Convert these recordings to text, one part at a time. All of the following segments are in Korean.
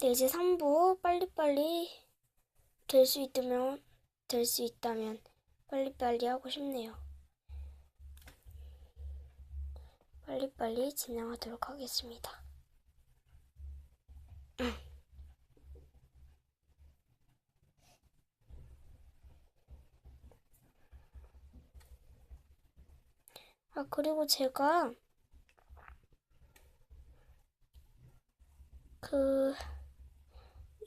네, 이제 3부 빨리빨리 될 수 있다면, 될 수 있다면 빨리빨리 하고 싶네요. 빨리빨리 진행하도록 하겠습니다. 아, 그리고 제가 그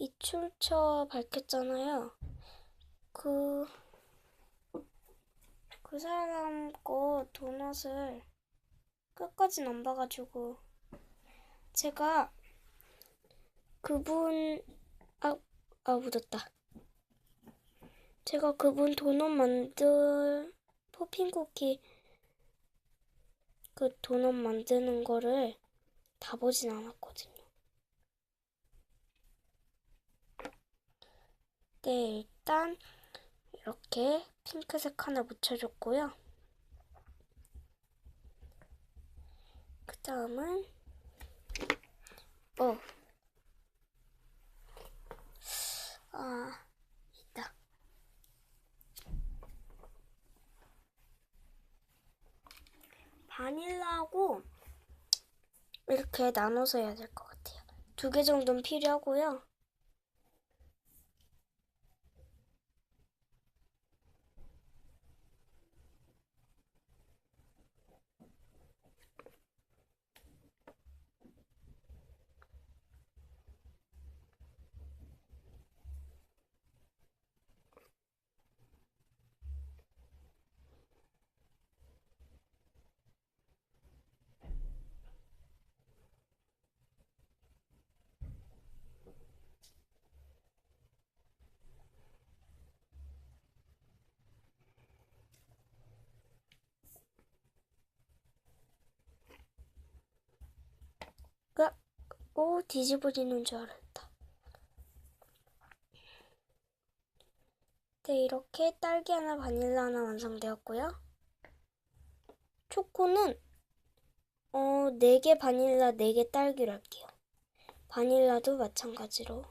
이출처 밝혔잖아요. 그, 그 사람 거 도넛을 끝까지 안 봐가지고 제가 그분 아, 아 묻었다. 제가 그분 도넛 만들 포핀 쿠키 그 도넛 만드는 거를 다 보진 않았거든요. 네, 일단 이렇게 핑크색 하나 묻혀줬고요. 그 다음은 어, 아, 있다. 바닐라하고 이렇게 나눠서 해야 될 것 같아요. 두 개 정도는 필요하고요. 으악! 오, 뒤집어지는 줄 알았다. 네, 이렇게 딸기 하나, 바닐라 하나 완성되었고요. 초코는 어, 4개 바닐라, 4개 딸기로 할게요. 바닐라도 마찬가지로.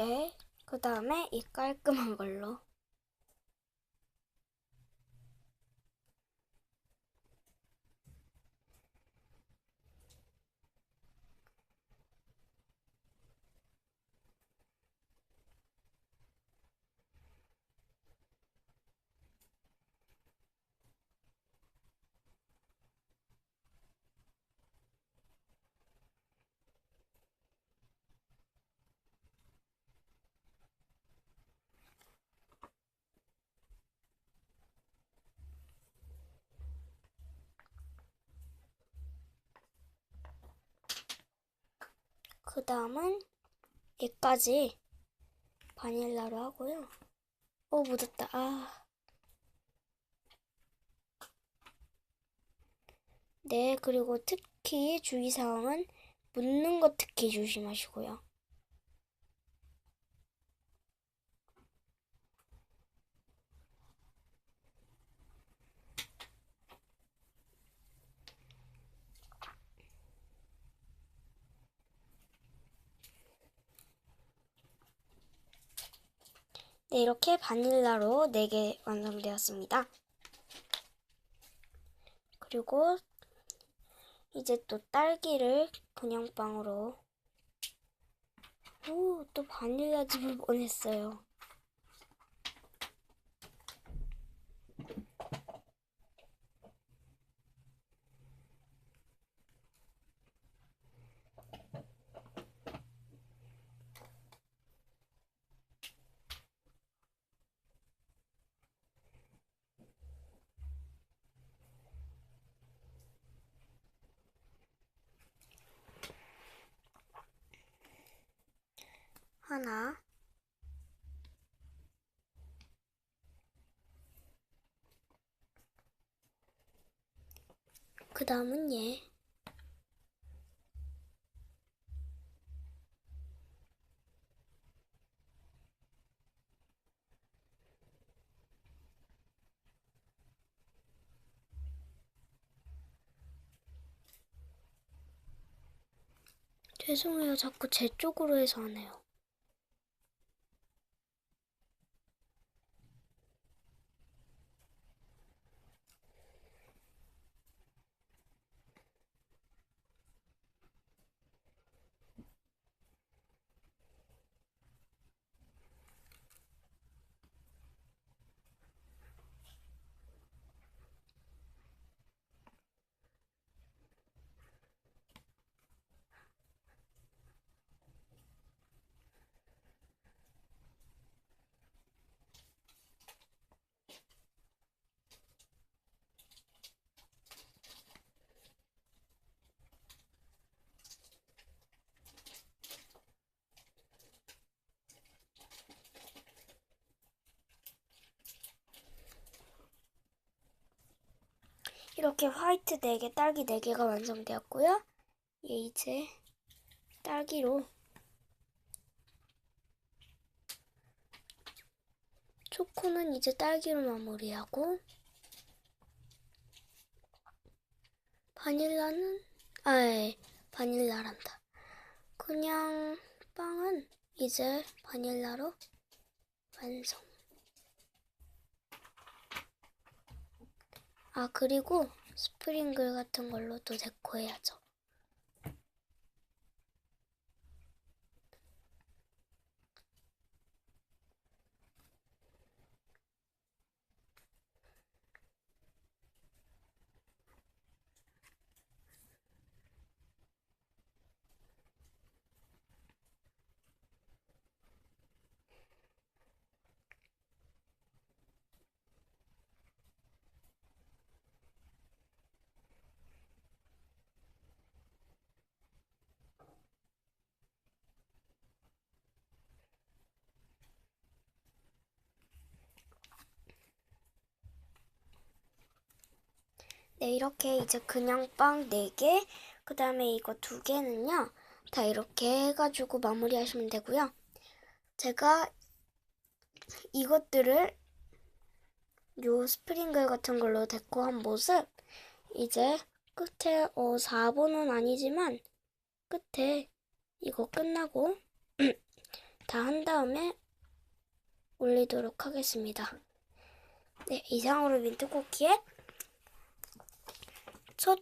네, 그 다음에 이 깔끔한 걸로. 그 다음은 얘까지 바닐라로 하고요. 오, 묻었다. 아. 네, 그리고 특히 주의사항은 묻는 거 특히 조심하시고요. 네, 이렇게 바닐라로 4개 완성되었습니다. 그리고 이제 또 딸기를 그냥 빵으로 오, 또 바닐라 즙을 보냈어요. 하나. 그 다음은 얘. 죄송해요. 자꾸 제 쪽으로 해서 하네요. 이렇게 화이트 4개, 딸기 4개가 완성되었고요. 얘 이제 딸기로 초코는 이제 딸기로 마무리하고 바닐라는 아예 바닐라란다. 그냥 빵은 이제 바닐라로 완성. 아, 그리고 스프링글 같은 걸로 또 데코해야죠. 네, 이렇게 이제 그냥 빵 4개, 그 다음에 이거 2개는요, 다 이렇게 해가지고 마무리하시면 되고요. 제가 이것들을 요 스프링글 같은 걸로 데코한 모습, 이제 끝에, 어, 4번은 아니지만, 끝에 이거 끝나고 다 한 다음에 올리도록 하겠습니다. 네, 이상으로 민트쿠키의 첫